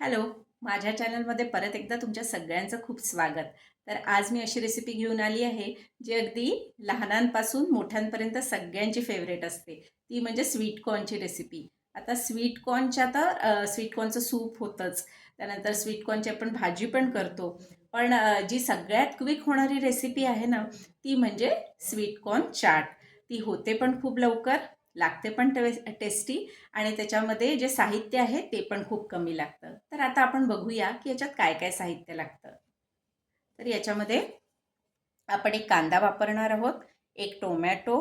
Hello माझ्या चॅनलमध्ये परत एकदा तुमच्या सगळ्यांचं खूप स्वागत. तर आज मी अशी रेसिपी घेऊन आली आहे जी अगदी लहानांपासून मोठ्यांपर्यंत सगळ्यांची फेवरेट असते. ती म्हणजे स्वीट कॉर्नची रेसिपी आता स्वीट कॉर्नच्या तर स्वीट कॉर्नचं सूप होतंच. त्यानंतर स्वीट कॉर्नची आपण भाजी पण करतो. पण जी सगळ्यात क्विक होणारी रेसिपी आहे ना ती म्हणजे स्वीट कॉर्न चाट. ती होते पण खूप लवकर. लागते पण टे टेस्टी आणि त्याच्यामध्ये जे साहित्य आहे ते पण खूप कमी लागतं. तर आता आपण बघूया की याच्यात काय काय साहित्य लागतं. तर याच्यामध्ये आपण एक कांदा वापरणार आहोत एक टोमॅटो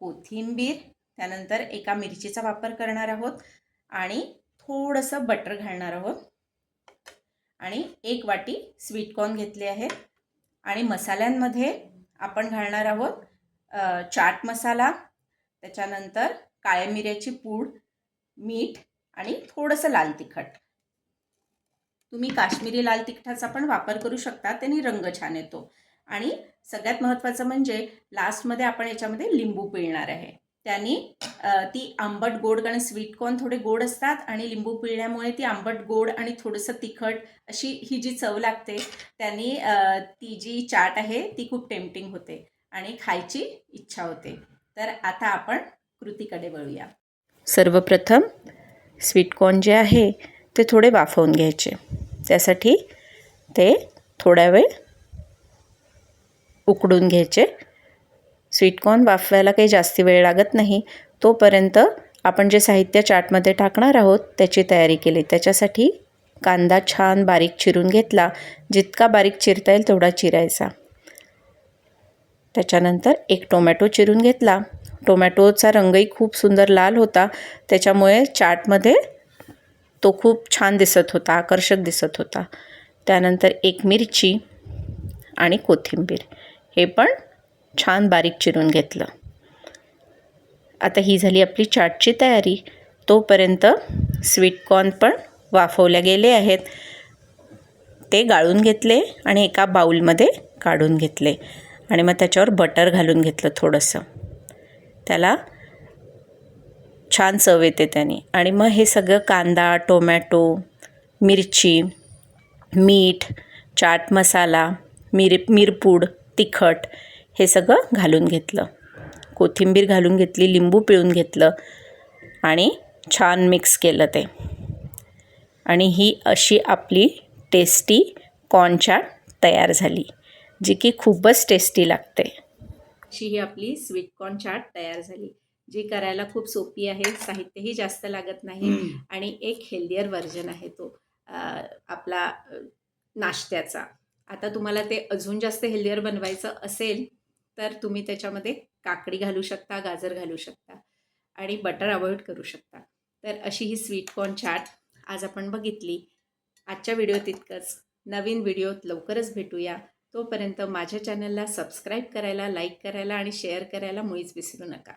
कोथिंबीर त्यानंतर एका मिरचीचा वापर करणार आहोत आणि थोडंसं बटर घालणार आहोत. आणि एक वाटी स्वीटकॉर्न घेतले आहेत. आणि मसाल्यांमध्ये आपण घालणार आहोत चाट मसाला त्याच्यानंतर काळ्या मिऱ्याची पूड मीठ आणि थोडंसं लाल तिखट. तुम्ही काश्मीरी लाल तिखटाचा पण वापर करू शकता त्याने रंग छान येतो. आणि सगळ्यात महत्त्वाचं म्हणजे लास्टमध्ये आपण याच्यामध्ये लिंबू पिळणार आहे. त्यांनी ती आंबट गोड आणि स्वीट कॉर्न थोडे गोड असतात आणि लिंबू पिळण्यामुळे ती आंबट गोड आणि थोडंसं तिखट अशी ही जी चव लागते त्यांनी ती जी चाट आहे ती खूप टेम्पटिंग होते आणि खायची इच्छा होते. तर आता आपण कृतीकडे वळूया. सर्वप्रथम स्वीटकॉर्न जे आहे ते थोडे वाफवून घ्यायचे. त्यासाठी ते थोड्या वेळ उकडून घ्यायचे. स्वीटकॉर्न वाफवायला काही जास्त वेळ लागत नाही. तोपर्यंत आपण जे साहित्य चाटमध्ये टाकणार आहोत त्याची तयारी केली. त्याच्यासाठी कांदा छान बारीक चिरून घेतला. जितका बारीक चिरता येईल तेवढा चिरायचा. त्याच्यानंतर एक टोमॅटो चिरून घेतला. टोमॅटोचा रंगही खूप सुंदर लाल होता. त्याच्यामुळे चाटमध्ये तो खूप छान दिसत होता आकर्षक दिसत होता. त्यानंतर एक मिरची आणि कोथिंबीर. हे पण छान बारीक चिरून घेतलं. आता ही झाली आपली चाटची तयारी. तोपर्यंत स्वीटकॉर्न पण वाफवल्या गेले आहेत. ते गाळून घेतले आणि एका बाऊलमध्ये काढून घेतले. आणि मग त्याच्यावर बटर घालून घेतलं थोडंसं. त्याला छान चव येते त्याने. आणि मग हे सगळं कांदा टोमॅटो मिरची मीठ चाट मसाला मिर मिरपूड तिखट हे सगळं घालून घेतलं. कोथिंबीर घालून घेतली लिंबू पिळून घेतलं आणि छान मिक्स केलं ते. आणि ही अशी आपली टेस्टी कॉर्न चाट तयार झाली. जी की खूपच टेस्टी लागते. अशी ही आपली स्वीट कॉर्न चाट तयार झाली. जी करायला खूप सोपी आहे साहित्यही जास्त लागत नाही आणि एक हेल्दियर व्हर्जन आहे तो आपला नाश्त्याचा. आता तुम्हाला ते अजून जास्त हेल्दियर बनवायचं असेल तर तुम्ही त्याच्यामध्ये काकडी घालू शकता गाजर घालू शकता आणि बटर अवॉइड करू शकता. तर अशी ही स्वीट कॉर्न चाट आज आपण बघितली. आजच्या व्हिडिओत इतकंच नवीन व्हिडिओत लवकरच भेटूया. तोपर्यंत माझ्या चॅनलला सबस्क्राईब करायला लाईक करायला आणि शेअर करायला मुळीच विसरू नका.